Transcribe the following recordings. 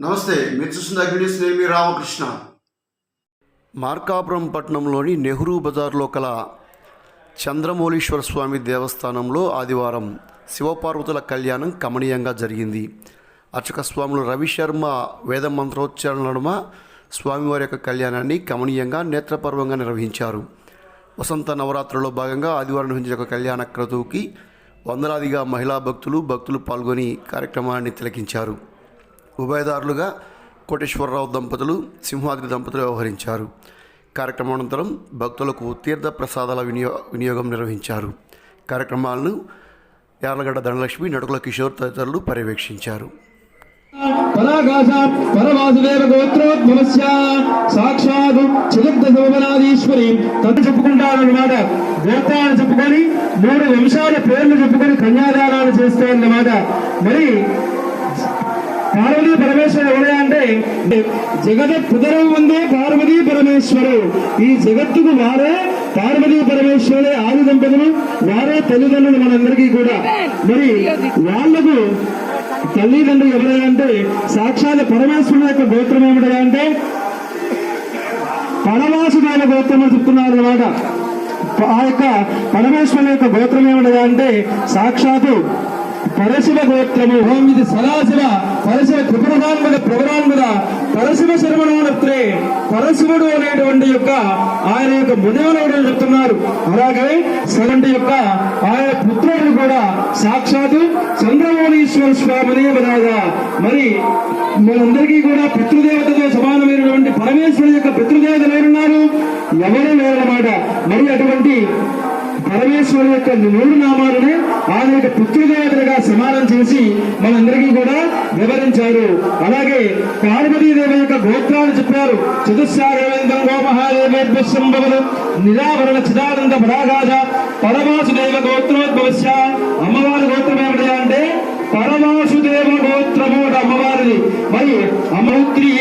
నమస్తే మీరు చూస్తున్న అగ్నిస్ నేను రామకృష్ణ. మార్కాపురం పట్టణంలోని నెహ్రూ బజార్లో కల చంద్రమౌళీశ్వర స్వామి దేవస్థానంలో ఆదివారం శివపార్వతుల కళ్యాణం కమనీయంగా జరిగింది. అర్చక స్వాములు రవిశర్మ వేద మంత్రోచ్చారణ నడుమ స్వామివారి యొక్క కళ్యాణాన్ని కమనీయంగా నేత్రపర్వంగా నిర్వహించారు. వసంత నవరాత్రుల్లో భాగంగా ఆదివారం నిర్వహించిన ఒక కళ్యాణ క్రతువుకి వందలాదిగా మహిళా భక్తులు భక్తులు పాల్గొని కార్యక్రమాన్ని తిలకించారు. ఉభయదారులుగా కోటేశ్వరరావు దంపతులు సింహాద్రి దంపతులు వ్యవహరించారు. కార్యక్రమం అనంతరం భక్తులకు తీర్థ ప్రసాదాల వినియో వినియోగం నిర్వహించారు. కార్యక్రమాలను యార్లగడ్డ ధనలక్ష్మి నడుకుల కిషోర్ తదితరులు పర్యవేక్షించారు. సాక్షాత్ చతుర్థ శోభనాధీశ్వరి తను చెప్పుకుంటారన్నమాట గోత్రాలు చెప్పుకొని మూడు వంశాల పేర్లు చెప్పుకొని కన్యాదానాలు చేస్తారన్నమాట మరి పార్వతీ పరమేశ్వరుడు ఎవరే అంటే జగత్ పుదరం ఉందే పార్వతీ పరమేశ్వరు. ఈ జగత్తుకు వారే పార్వతీ పరమేశ్వరుడే ఆది దంపతులు వారే తల్లిదండ్రులు మనందరికీ కూడా. మరి వాళ్ళకు తల్లిదండ్రులు ఎవరైనా అంటే సాక్షాత్ పరమేశ్వరుడు యొక్క గోత్రం ఏమిటా అంటే పరమాసుదేవ గోత్రం అని చెప్తున్నారు అనమాట ఆ యొక్క పరమేశ్వరుని యొక్క గోత్రం ఏమిటా అంటే సాక్షాత్తు పరశివ గోత్రము. ఓం ఇది సదాశివ పరశివ త్రిపురగాన్మద ప్రవరాన్మద పరశివ శర్మణోనత్రే పరశివుడు అనేటువంటి యొక్క ఆయన యొక్క మునివనవుడు చెప్తున్నారు. అలాగే సగంటి యొక్క ఆయన పుత్రుడు కూడా సాక్షాత్తు చంద్రమౌళీశ్వర స్వామిని వినాగా మరి మనందరికీ కూడా పితృదేవతతో సమానమైనటువంటి పరమేశ్వరుడు యొక్క పితృదేవతలు ఎవరున్నారు? ఎవరు లేరన్నమాట. మరి అటువంటి పరమేశ్వరుడు యొక్క మూడు నామాలను ఆయన యొక్క పుత్రుదేవతలుగా సమానం చేసి మనందరికీ కూడా వివరించారు. అలాగే పార్వతీదేవి యొక్క గోత్రాలు చెప్పారు. చతుస్సారేవేంద్రం గోమహాదేవేభ్య సంభవలు నిరావరణ చిదానంద పరాగాజ పరమాసుదేవ గోత్రోద్భవస్య. అమ్మవారి గోత్రం ఏమిటి అంటే పరమాసుదేవ గోత్రము అమ్మవారిది. మరి అమృత్రి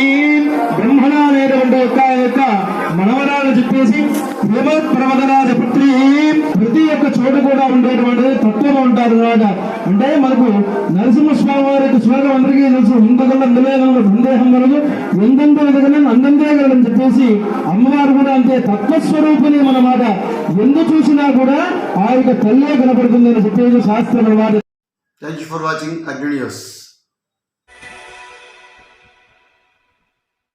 బ్రహ్మణ అనేటువంటి యొక్క ఆయన యొక్క మనవరాలు చెప్పేసి శ్రీమద్ ప్రమదరాజ పుత్రి ప్రతి ఒక్క చోటు కూడా ఉండేటువంటి తత్వం ఉంటారు అనమాట అంటే మనకు నరసింహస్వామి వారి యొక్క శ్లోకం అందరికీ తెలుసు. ఇంకొకళ్ళ నిలయగలను సందేహం కలదు? ఎంతంత ఎదగలను అందంతే గలని చెప్పేసి అమ్మవారు కూడా అంతే తత్వస్వరూపిణి అన్నమాట ఎందు చూసినా కూడా ఆ యొక్క తల్లే కనపడుతుంది అని చెప్పేసి శాస్త్రం అన్నమాట thank you for watching Agni news